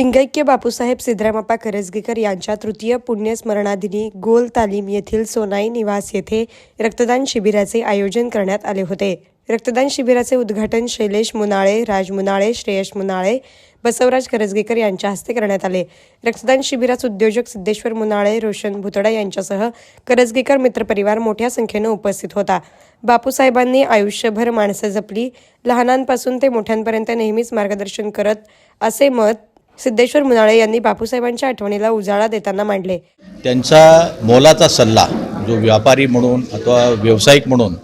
लिंगैक्य बापूसाहेब सिद्धरामप्पा करजगीकर यांच्या तृतीय पुण्यस्मरणादिनी गोल तालीम येथील सोनाई निवास येथे रक्तदान शिबिराचे आयोजन करण्यात आले होते. रक्तदान शिबिराचे उद्घाटन शैलेश मुनाळे राज मुनाळे श्रेयश मुनाळे बसवराज करजगेकर यांच्या हस्ते करण्यात आले. रक्तदान शिबिरात उद्योजक सिद्धेश्वर मुनाळे रोशन भुतडा यांच्यासह करजगेकर मित्रपरिवार मोठ्या संख्येनं उपस्थित होता. बापूसाहेबांनी आयुष्यभर माणसं जपली. लहानांपासून ते मोठ्यांपर्यंत नेहमीच मार्गदर्शन करत असे मत सिद्धेश्वर मुनाळे यांनी बापूसाहेबांच्या आठवणीला उजाळा देताना मांडले. त्यांचा मोलाचा सल्ला जो व्यापारी म्हणून अथवा व्यावसायिक म्हणून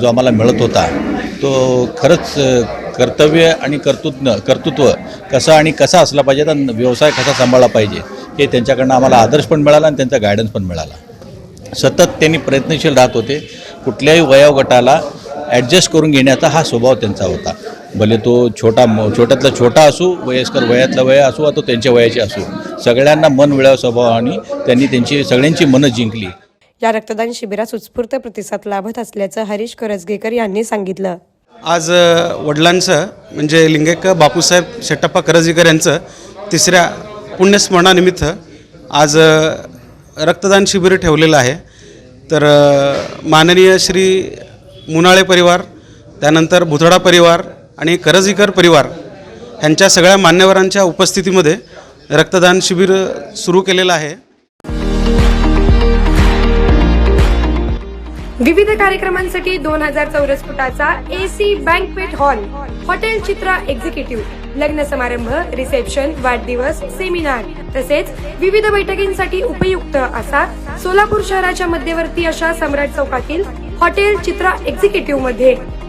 जो आम्हाला मिळत होता तो खरंच कर्तव्य आणि कर्तृत्व कर्तृत्व कसं आणि कसा असला पाहिजे आणि व्यवसाय कसा सांभाळला पाहिजे हे त्यांच्याकडनं आम्हाला आदर्श पण मिळाला आणि त्यांचा गायडन्स पण मिळाला. सतत त्यांनी प्रयत्नशील राहत होते कुठल्याही वयोगटाला ॲडजस्ट करून घेण्याचा हा स्वभाव त्यांचा होता. भले तो छोटा म- छोट्यातला छोटा असू वयस्कर वयातला वय असू वा तो त्यांच्या वयाचे असू. सगळ्यांना मन मिळावं स्वभावाने त्यांनी त्यांची सगळ्यांची मनं जिंकली. या रक्तदान शिबिरास उत्स्फूर्त प्रतिसाद लाभत असल्याचं हरीश करजगेकर यांनी सांगितलं. आज वडिलांचं म्हणजे लिंगैक बापूसाहेब शेट्टप्पा करजीकर यांचं तिसऱ्या पुण्यस्मरणानिमित्त आज रक्तदान शिबिर ठेवलेलं आहे. तर माननीय श्री मुनाळे परिवार त्यानंतर भुतडा परिवार आणि करजीकर परिवार ह्यांच्या सगळ्या मान्यवरांच्या उपस्थितीमध्ये रक्तदान शिबिर सुरू केलेलं आहे. विविध कार्यक्रमांसाठी दोन हजार चौरस फुटाचा AC banquet hall hotel Chitra executive लग्न समारंभ रिसेप्शन वाढदिवस सेमिनार तसेच विविध बैठकींसाठी उपयुक्त असा सोलापूर शहराच्या मध्यवर्ती अशा सम्राट चौकातील हॉटेल चित्रा एक्झिक्युटिव्हमध्ये